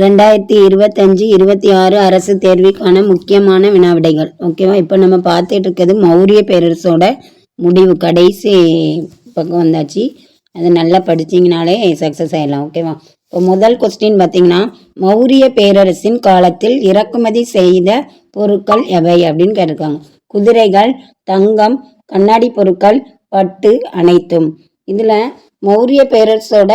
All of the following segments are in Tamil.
ரெண்டாயிரத்தி இருபத்தஞ்சு இருபத்தி ஆறு அரசு தேர்வுக்கான முக்கியமான வினாவிடைகள். ஓகேவா? இப்போ நம்ம பார்த்துட்டு இருக்கிறது மௌரிய பேரரசோட முடிவு. கடைசி பக்கம் வந்தாச்சு. அது நல்லா படிச்சிங்கனாலே சக்ஸஸ் ஆகிடலாம் ஓகேவா? இப்போ முதல் கொஸ்டின் பார்த்தீங்கன்னா மௌரிய பேரரசின் காலத்தில் இறக்குமதி செய்த பொருட்கள் எவை அப்படின்னு கேட்டிருக்காங்க. குதிரைகள் தங்கம் கண்ணாடி பொருட்கள் பட்டு அனைத்தும். இதில் மௌரிய பேரரசோட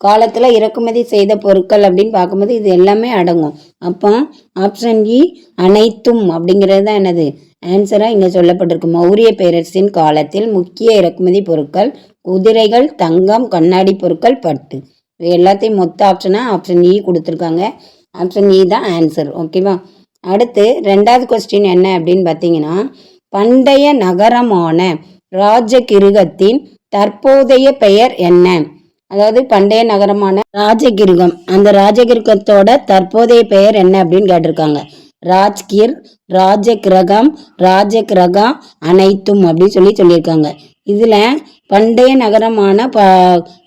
காலத்தில் இறக்குமதி செய்த பொருட்கள் அப்படின்னு பார்க்கும்போது இது எல்லாமே அடங்கும். அப்போ ஆப்ஷன் இ e, அனைத்தும் அப்படிங்கிறது தான் என்னது? ஆன்சராக இங்கே சொல்லப்பட்டிருக்கு. மௌரிய பேரரசின் காலத்தில் முக்கிய இறக்குமதி பொருட்கள் குதிரைகள் தங்கம் கண்ணாடி பொருட்கள் பட்டு. இது எல்லாத்தையும் மொத்த ஆப்ஷனாக ஆப்ஷன் இ e கொடுத்துருக்காங்க. ஆப்ஷன் இ e தான் ஆன்சர் ஓகேவா அடுத்து ரெண்டாவது கொஸ்டின் என்ன அப்படின்னு பார்த்தீங்கன்னா பண்டைய நகரமான ராஜகிருகத்தின் தற்போதைய பெயர் என்ன? அதாவது பண்டைய நகரமான ராஜகிருகம். அந்த ராஜகிருகத்தோட தற்போதைய பெயர் என்ன அப்படின்னு கேட்டிருக்காங்க. ராஜ்கிர் ராஜகிரகம் ராஜகிரகா அனைத்தும் அப்படின்னு சொல்லி சொல்லியிருக்காங்க. இதுல பண்டைய நகரமான ப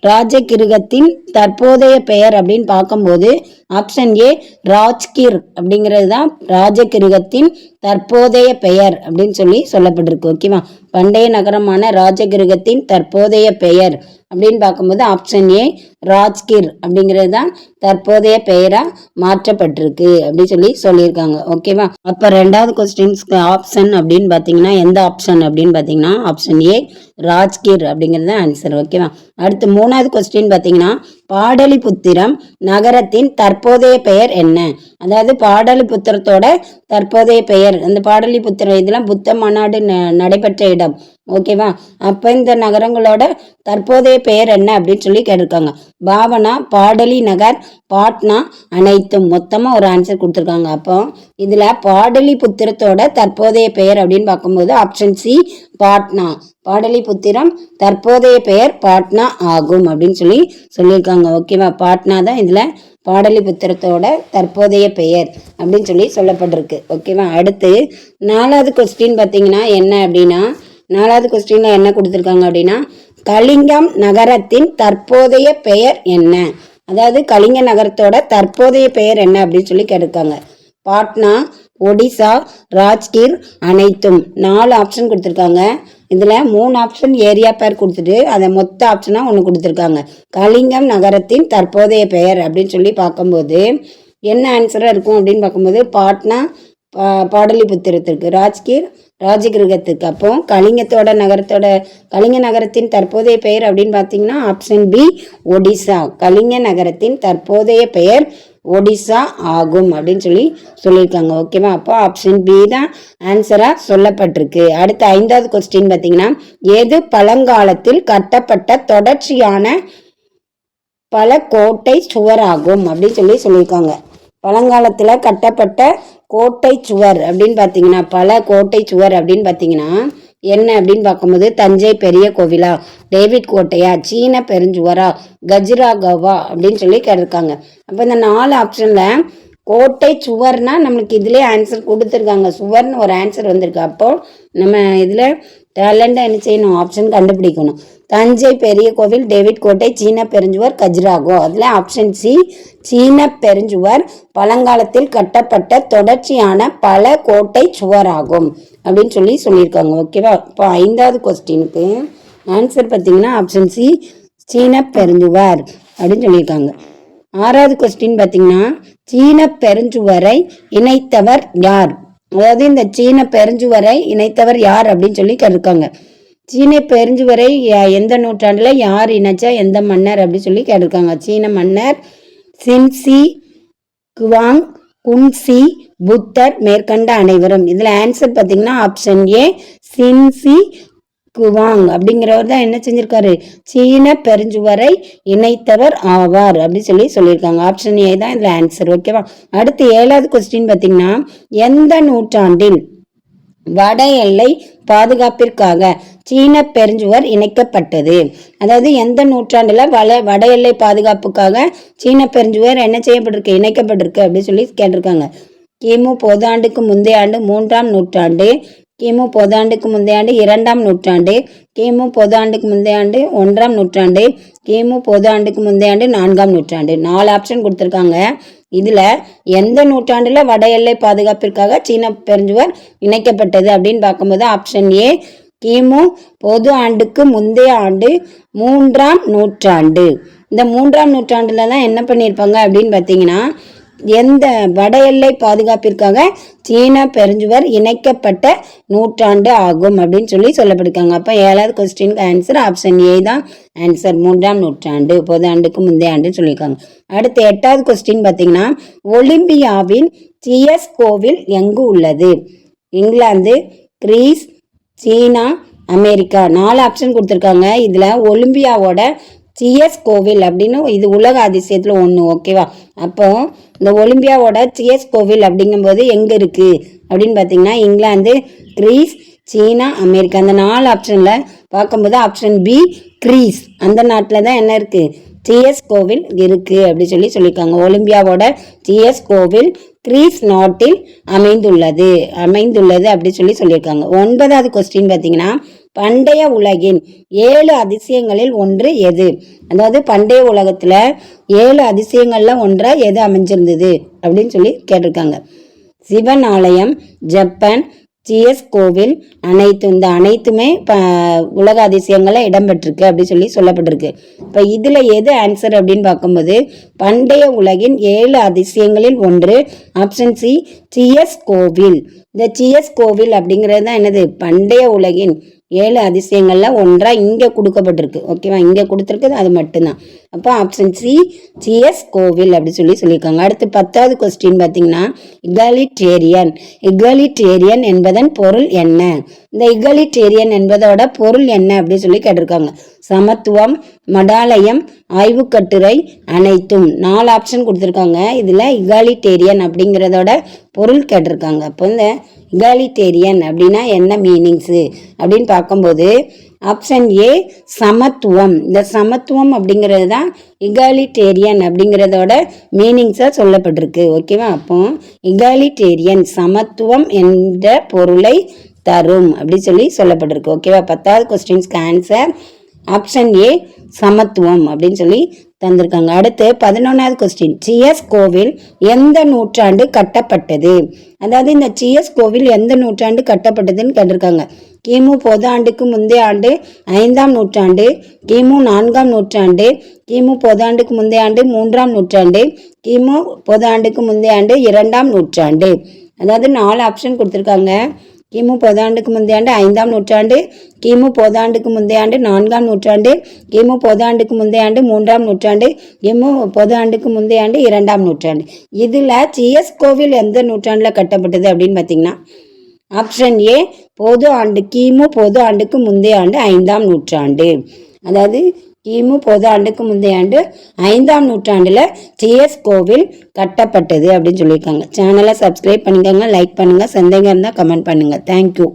ராஜகிருகத்தின் தற்போதைய பெயர் அப்படின்னு பார்க்கும்போது ஆப்ஷன் ஏ ராஜ்கிர் அப்படிங்கிறது தான் ராஜகிருகத்தின் தற்போதைய பெயர் அப்படின்னு சொல்லி சொல்லப்பட்டிருக்கு ஓகேவா பண்டைய நகரமான ராஜகிருகத்தின் தற்போதைய பெயர் அப்படின்னு பார்க்கும்போது ஆப்ஷன் ஏ ராஜ்கிர் அப்படிங்கிறது தான் தற்போதைய பெயராக மாற்றப்பட்டிருக்கு அப்படின்னு சொல்லி சொல்லியிருக்காங்க ஓகேவா அப்போ ரெண்டாவது கொஸ்டின்ஸ்க்கு ஆப்ஷன் அப்படின்னு பார்த்தீங்கன்னா எந்த ஆப்ஷன் அப்படின்னு பார்த்தீங்கன்னா ஆப்ஷன் ஏ ராஜ்கிர் அப்படிங்கிறது தான் ஆன்சர் ஓகேவா அடுத்து மூணாவது கொஸ்டின் பார்த்தீங்கன்னா பாடலிபுத்திரம் நகரத்தின் தற்போதைய பெயர் என்ன? அதாவது பாடலிபுத்திரத்தோட தற்போதைய பெயர். அந்த பாடலிபுத்திரம் இதெல்லாம் புத்த மாநாடு ந- நடைபெற்ற இடம். ஓகேவா? அப்போ இந்த நகரங்களோட தற்போதைய பெயர் என்ன அப்படின்னு சொல்லி கேட்டிருக்காங்க. பாவனா பாடலி நகர் பாட்னா அனைத்தும் மொத்தமாக ஒரு ஆன்சர் கொடுத்துருக்காங்க. அப்போ இதில் பாடலிபுத்திரத்தோட தற்போதைய பெயர் அப்படின்னு பார்க்கும்போது ஆப்ஷன் சி பாட்னா. பாடலிபுத்திரம் தற்போதைய பெயர் பாட்னா ஆகும் அப்படின்னு சொல்லி சொல்லியிருக்காங்க. ஓகேவா? பாட்னா தான் இதில் பாடலிபுத்திரத்தோட தற்போதைய பெயர் அப்படின்னு சொல்லி சொல்லப்பட்டிருக்கு. ஓகேவா? அடுத்து நாலாவது கொஸ்டின் பார்த்தீங்கன்னா என்ன அப்படின்னா நாலாவது கொஸ்டினில் என்ன கொடுத்துருக்காங்க அப்படின்னா கலிங்கம் நகரத்தின் தற்போதைய பெயர் என்ன? அதாவது கலிங்க நகரத்தோட தற்போதைய பெயர் என்ன அப்படின்னு சொல்லி கேட்டிருக்காங்க. பாட்னா ஒடிசா ராஜ்கிர் அனைத்தும் நாலு ஆப்ஷன் கொடுத்துருக்காங்க. இதில் மூணு ஆப்ஷன் ஏரியா பேர் கொடுத்துட்டு அதை மொத்த ஆப்ஷனாக ஒன்று கொடுத்துருக்காங்க. கலிங்கம் நகரத்தின் தற்போதைய பெயர் அப்படின்னு சொல்லி பார்க்கும்போது என்ன ஆன்சராக இருக்கும் அப்படின்னு பார்க்கும்போது பாட்னா பா பாடலிபுத்திரத்திற்கு ராஜ்கீர் ராஜகிருகத்துக்கு. அப்போ கலிங்கத்தோட நகரத்தோட கலிங்க நகரத்தின் தற்போதைய பெயர் அப்படின்னு பார்த்தீங்கன்னா ஆப்ஷன் பி ஒடிசா கலிங்க நகரத்தின் தற்போதைய பெயர் ஒடிசா ஆகும் அப்படின்னு சொல்லி சொல்லியிருக்காங்க. ஓகேவா அப்போ ஆப்ஷன் பி தான் ஆன்சராக சொல்லப்பட்டிருக்கு. அடுத்த ஐந்தாவது கொஸ்டின் பார்த்தீங்கன்னா எது பழங்காலத்தில் கட்டப்பட்ட தொடர்ச்சியான பல கோட்டை சுவராகும் அப்படின்னு சொல்லி சொல்லியிருக்காங்க. பழங்காலத்தில் கட்டப்பட்ட கோட்டை சுவர் அப்படின்னு பார்த்தீங்கன்னா பல கோட்டை சுவர் அப்படின்னு பார்த்தீங்கன்னா என்ன அப்படின்னு பார்க்கும்போது தஞ்சை பெரிய கோவிலா? டேவிட் கோட்டையா? சீன பெருஞ்சுவரா? கஜ்ராகவா? அப்படின்னு சொல்லி கேட்டிருக்காங்க. அப்போ இந்த நாலு ஆப்ஷனில் கோட்டை சுவர்னா நம்மளுக்கு இதுலேயே ஆன்சர் கொடுத்துருக்காங்க. சுவர்னு ஒரு ஆன்சர் வந்திருக்கு. அப்போ நம்ம இதில் டேலண்டாக என்ன செய்யணும்? ஆப்ஷன் கண்டுபிடிக்கணும். தஞ்சை பெரிய கோவில் டேவிட் கோட்டை சீன பெருஞ்சுவர் கஜ்ராகோ. அதில் ஆப்ஷன் சி சீன பெருஞ்சுவர் பழங்காலத்தில் கட்டப்பட்ட தொடர்ச்சியான பல கோட்டை சுவராகும். அப்படின்னு சொல்லி சொல்லியிருக்காங்க. ஓகேவா இப்போ ஐந்தாவது கொஸ்டினுக்கு ஆன்சர் பார்த்தீங்கன்னா ஆப்ஷன் சி சீன பெருஞ்சுவர் அப்படின்னு சொல்லியிருக்காங்க. ஆறாவது கொஸ்டின் பார்த்தீங்கன்னா சீன பெருஞ்சுவரை இணைத்தவர் யார்? அதாவது இந்த சீன பெருஞ்சுவரை இணைத்தவர் யார் அப்படின்னு சொல்லி கேட்டிருக்காங்க. சீன பெருஞ்சுவரை எந்த நூற்றாண்டில் யார் இணைச்சா எந்த மன்னர் அப்படின்னு சொல்லி கேட்டிருக்காங்க. சீன மன்னர் சின்சி குவாங் குன்சி புத்தர் மேற்கண்ட அனைவரும். இதில் ஆன்சர் பார்த்தீங்கன்னா ஆப்ஷன் ஏ சின்சி குவாங் அப்படிங்கிறவர் தான் என்ன செஞ்சிருக்காரு? சீன பெருஞ்சுவரை இணைத்தவர் ஆவார் அப்படின்னு சொல்லி சொல்லியிருக்காங்க. ஆப்ஷன் ஏ தான் இதில் ஆன்சர் ஓகேவா அடுத்து ஏழாவது கொஸ்டின் பார்த்தீங்கன்னா எந்த நூற்றாண்டில் வட எல்லை பாதுகாப்பிற்காக சீன பெருஞ்சுவர் இணைக்கப்பட்டது? அதாவது எந்த நூற்றாண்டுல வட வட எல்லை பாதுகாப்புக்காக சீன பெருஞ்சுவர் என்ன செய்யப்பட்டிருக்கு? இணைக்கப்பட்டிருக்கு அப்படின்னு சொல்லி கேட்டிருக்காங்க. கிமு பொது ஆண்டுக்கு முந்தைய ஆண்டு மூன்றாம் நூற்றாண்டு கிமு பொதாண்டுக்கு முந்தைய ஆண்டு இரண்டாம் நூற்றாண்டு கிமு பொதாண்டுக்கு முந்தைய ஆண்டு ஒன்றாம் நூற்றாண்டு கிமு பொதாண்டுக்கு முந்தைய ஆண்டு நான்காம் நூற்றாண்டு. நாலு ஆப்ஷன் கொடுத்துருக்காங்க. இதில் எந்த நூற்றாண்டில் வட எல்லை பாதுகாப்பிற்காக சீன பெருஞ்சுவர் இணைக்கப்பட்டது அப்படின்னு பார்க்கும்போது ஆப்ஷன் ஏ கிமு பொது ஆண்டுக்கு முந்தைய ஆண்டு மூன்றாம் நூற்றாண்டு. இந்த மூன்றாம் நூற்றாண்டில் தான் என்ன பண்ணியிருப்பாங்க அப்படின்னு பார்த்தீங்கன்னா எந்த வட எல்லை பாதுகாப்பிற்காக சீன பெருஞ்சுவர் இணைக்கப்பட்ட நூற்றாண்டு ஆகும் அப்படின்னு சொல்லி சொல்லப்பட்டிருக்காங்க. அப்போ ஏழாவது கொஸ்டினுக்கு ஆன்சர் ஆப்ஷன் ஏ தான் ஆன்சர் மூன்றாம் நூற்றாண்டு பொது ஆண்டுக்கு முந்தைய ஆண்டு சொல்லியிருக்காங்க. அடுத்து எட்டாவது கொஸ்டின் பார்த்தீங்கன்னா ஒலிம்பியாவின் சிஎஸ் கோவில் எங்கு உள்ளது? இங்கிலாந்து கிரீஸ் சீனா அமெரிக்கா. நாலு ஆப்ஷன் கொடுத்துருக்காங்க. இதில் ஒலிம்பியாவோட சிஎஸ் கோவில் அப்படின்னு இது உலக அதிசயத்தில் ஒன்று ஓகேவா அப்போ இந்த ஒலிம்பியாவோட சியஸ் கோவில் அப்படிங்கும்போது எங்கே இருக்குது அப்படின்னு பார்த்தீங்கன்னா இங்கிலாந்து கிரீஸ் சீனா அமெரிக்கா. அந்த நாலு ஆப்ஷனில் பார்க்கும்போது ஆப்ஷன் பி கிரீஸ். அந்த நாட்டில் தான் என்ன இருக்குது சிஎஸ் கோவில் இருக்குது அப்படி சொல்லி சொல்லியிருக்காங்க. ஒலிம்பியாவோட சிஎஸ் கோவில் கிரீஸ் நாட்டில் அமைந்துள்ளது. அமைந்துள்ளது அப்படி சொல்லி சொல்லியிருக்காங்க. ஒன்பதாவது கொஸ்டின் பார்த்தீங்கன்னா பண்டைய உலகின் ஏழு அதிசயங்களில் ஒன்று எது? அதாவது பண்டைய உலகத்தில் ஏழு அதிசயங்கள்ல ஒன்றா எது அமைஞ்சிருந்தது? அப்படின்னு சொல்லி கேட்டிருக்காங்க. சிவன் ஆலயம் ஜப்பான் ஜிஎஸ் கோவில் அனைத்து இந்த அனைத்துமே ப உலக அதிசயங்களில் இடம்பெற்றிருக்கு அப்படி சொல்லி சொல்லப்பட்டிருக்கு. இப்போ இதில் எது ஆன்சர் அப்படின்னு பார்க்கும்போது பண்டைய உலகின் ஏழு அதிசயங்களில் ஒன்று ஆப்ஷன் சி சிஎஸ் கோவில். இந்த சிஎஸ் கோவில் அப்படிங்கிறது தான் என்னது? பண்டைய உலகின் ஏழு அதிசயங்களில் ஒன்றாக இங்கே கொடுக்கப்பட்டிருக்கு. ஓகேவா இங்கே கொடுத்துருக்குது அது மட்டும்தான். அப்போ ஆப்ஷன் சி சிஎஸ் கோவில் அப்படி சொல்லி சொல்லியிருக்காங்க. அடுத்து பத்தாவது கொஸ்டின் பார்த்தீங்கன்னா இகாலிட்டேரியன் இகாலிட்டேரியன் என்பதன் பொருள் என்ன? இந்த இகாலிட்டேரியன் என்பதோட பொருள் என்ன அப்படி சொல்லி கேட்டிருக்காங்க. சமத்துவம் மடாலயம் ஆய்வுக்கட்டுரை அனைத்தும். நாலு ஆப்ஷன் கொடுத்துருக்காங்க. இதில் இகாலிட்டேரியன் அப்படிங்கிறதோட பொருள் கேட்டிருக்காங்க. அப்போ இந்த இகாலிட்டேரியன் அப்படின்னா என்ன மீனிங்ஸு அப்படின்னு பார்க்கும்போது ஆப்ஷன் ஏ சமத்துவம். இந்த சமத்துவம் அப்படிங்கிறது தான் இகாலிட்டேரியன் அப்படிங்கிறதோட மீனிங்ஸாக சொல்லப்பட்டிருக்கு. ஓகேவா அப்போ இகாலிட்டேரியன் சமத்துவம் என்ற பொருளை தரும் அப்படி சொல்லி சொல்லப்பட்டிருக்கு. ஓகேவா பத்தாவது கொஸ்டின்ஸ்க்கு ஆன்சர் ஆப்ஷன் ஏ சமத்துவம் அப்படின்னு சொல்லி தந்திருக்காங்க. அடுத்து பதினொன்றாவது கொஸ்டின் சிஎஸ் கோவில் எந்த நூற்றாண்டு கட்டப்பட்டது? அதாவது இந்த சிஎஸ் கோவில் எந்த நூற்றாண்டு கட்டப்பட்டதுன்னு கேட்டிருக்காங்க. கிமு பொது ஆண்டுக்கு முந்தைய ஆண்டு ஐந்தாம் நூற்றாண்டு கிமு நான்காம் நூற்றாண்டு கிமு பொது ஆண்டுக்கு முந்தைய ஆண்டு மூன்றாம் நூற்றாண்டு கிமு பொது ஆண்டுக்கு முந்தைய ஆண்டு இரண்டாம் நூற்றாண்டு. அதாவது நாலு ஆப்ஷன் கொடுத்துருக்காங்க. கிமு பொதாண்டுக்கு முந்தைய ஆண்டு ஐந்தாம் நூற்றாண்டு கிமு பொதாண்டுக்கு முந்தைய ஆண்டு நான்காம் நூற்றாண்டு கிமு பொதாண்டுக்கு முந்தைய ஆண்டு மூன்றாம் நூற்றாண்டு கிமு பொது ஆண்டுக்கு முந்தைய ஆண்டு இரண்டாம் நூற்றாண்டு. இதில் சிஎஸ் கோவில் எந்த நூற்றாண்டில் கட்டப்பட்டது அப்படின்னு பார்த்தீங்கன்னா ஆப்ஷன் ஏ பொது ஆண்டு கிமு பொது ஆண்டுக்கு முந்தைய ஆண்டு ஐந்தாம் நூற்றாண்டு. அதாவது கிமு பொது ஆண்டுக்கு முந்தைய ஆண்டு ஐந்தாம் நூற்றாண்டில் சிஎஸ் கோவில் கட்டப்பட்டது அப்படின்னு சொல்லியிருக்காங்க. சேனலை சப்ஸ்கிரைப் பண்ணிக்கோங்க லைக் பண்ணுங்கள் சந்தேகம் இருந்தால் கமெண்ட் பண்ணுங்கள் தேங்க்யூ